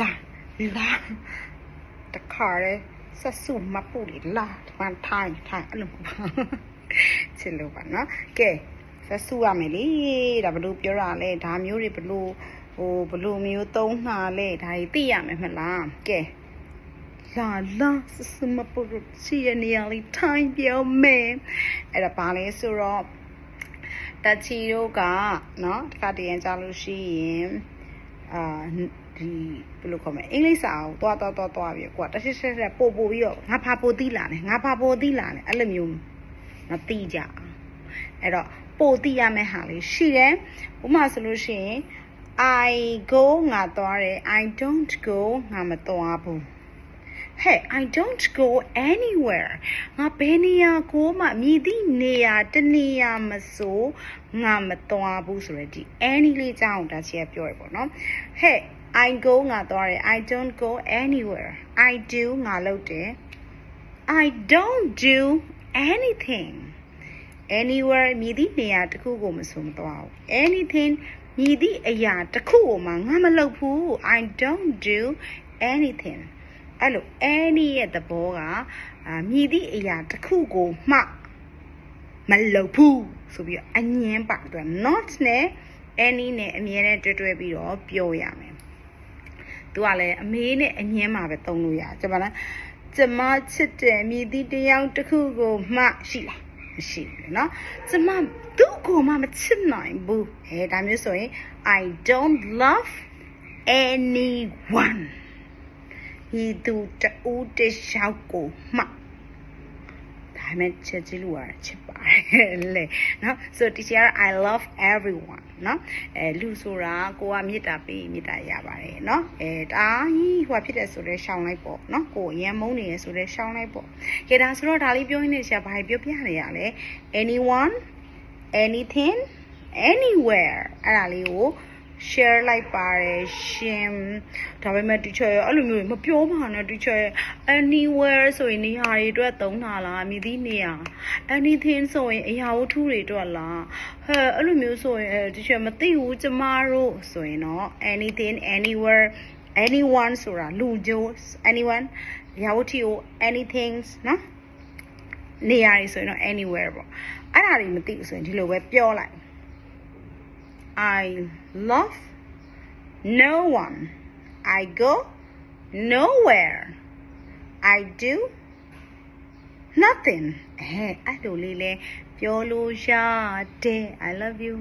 လာလာတခါရဲဆက်စုမပူလေလာဒီမှာထိုင်ထိုင်အဲ့လိုပါချစ်လို့ပါနော်ကဲဆက်စုရမယ်လေဒါဘလို့ပြောတာလဲဒါမျိုးတွေဘလို့ဟိုဘလို့မျိုးသုံးနှာလဲဒါကြီးသိရမယ်မလားကဲ လာလာစစမပူစီရနေရလေးထိုင်ပြောမယ်အဲ့ဒါပါလဲဆိုတော့တချီတို့ကเนาะတခါတရံကြလို့ရှိရင်အာ ဒီဘယ်လိုခေါ်မလဲအင်္ဂလိပ်စာကိုတွားတွားတွားတွားပြီးကွာတစ်ချက်ချက်ချက်ပို့ပို့ပြီးတော့ငါဖာပို့သီးလာတယ်ငါဖာပို့သီးလာတယ်အဲ့လိုမျိုးမသိကြအောင်အဲ့တော့ပို့သီးရမယ့်ဟာလေးရှိတယ်ဥပမာဆိုလို့ရှိရင် I go ငါသွားတယ် I don't go ငါမသွားဘူး Hey, I don't go anywhere. ငါဘယ်နေရာကိုမှမြည်သည့်နေရာတစ်နေရာမဆိုငါမသွားဘူးဆိုရယ်ဒီ any လေးကြောင်းဒါချီကပြောရပေါ့နော် Hey, I go ငါသွားတယ် I don't go anywhere. I do ငါလုပ်တယ် I don't do anything. anywhere မြည်သည့်နေရာတစ်ခုကိုမဆိုမသွားဘူး anything မြည်သည့်အရာတစ်ခုကိုမှငါမလုပ်ဘူး I don't do anything အဲ့လို any ရဲ့သဘောကအာမြည်သည့်အရာတစ်ခုကိုမှမလုပ်ဘူးဆိုပြီးတော့အငင်းပါအတွက် not နဲ့ any နဲ့အမြဲတမ်းတွဲတွဲပြီးတော့ပြောရမယ် သူကလည်းအမေးနဲ့အငင်းမှာပဲသုံးလို့ရကျမလားကျမချစ်တယ်မြည်သည့်တစ်ယောက်တစ်ခုကိုမှရှိလားမရှိဘူးเนาะကျမသူ့ကိုမှမချစ်နိုင်ဘူးအဲဒါမျိုးဆိုရင် I don't love anyone ဤသူတူတရှောက်ကိုမှ ဒါမဲ့ချက်ကြည့်လို့ရတယ်ချစ်ပါတယ်လေနော်ဆိုတော့ teacher I love everyone နော်အဲလူဆိုတာကိုကမေတ္တာပေးမေတ္တာရပါတယ်နော်အဲဒါကြီးဟိုဖြစ်တယ်ဆိုတော့ရှောင်းလိုက်ပေါ့နော်ကိုအရင်မုန်းနေရဆိုတော့ရှောင်းလိုက်ပေါ့ကဲဒါဆိုတော့ဒါလေးပြောရင်းနဲ့ဆရာဘာပြောပြနေရလဲ anyone anything anywhere အဲ့ဒါလေးကို share လိုက်ပါတယ်ရှင်ဒါပေမဲ့ teacher ရအဲ့လိုမျိုးမပြောပါနဲ့ teacher ရ anywhere ဆိုရင်နေရာတွေအတွက်သုံးတာလားမြည်သည့်နေရာ anything ဆိုရင်အရာဝတ္ထုတွေအတွက်လားဟဲ့အဲ့လိုမျိုးဆိုရင် teacher မသိဘူးကျမတို့ဆိုရင်တော့ anything anywhere anyone ဆိုတာလူကျိုး anyone အရာဝတ္ထုကို anything နော်နေရာတွေဆိုရင်တော့ anywhere ပေါ့အဲ့ဒါတွေမသိဘူးဆိုရင်ဒီလိုပဲပြောလိုက် I love no one. I go nowhere. I do nothing. အဲအဲ့လိုလေးလဲပြောလို့ရတယ် I love you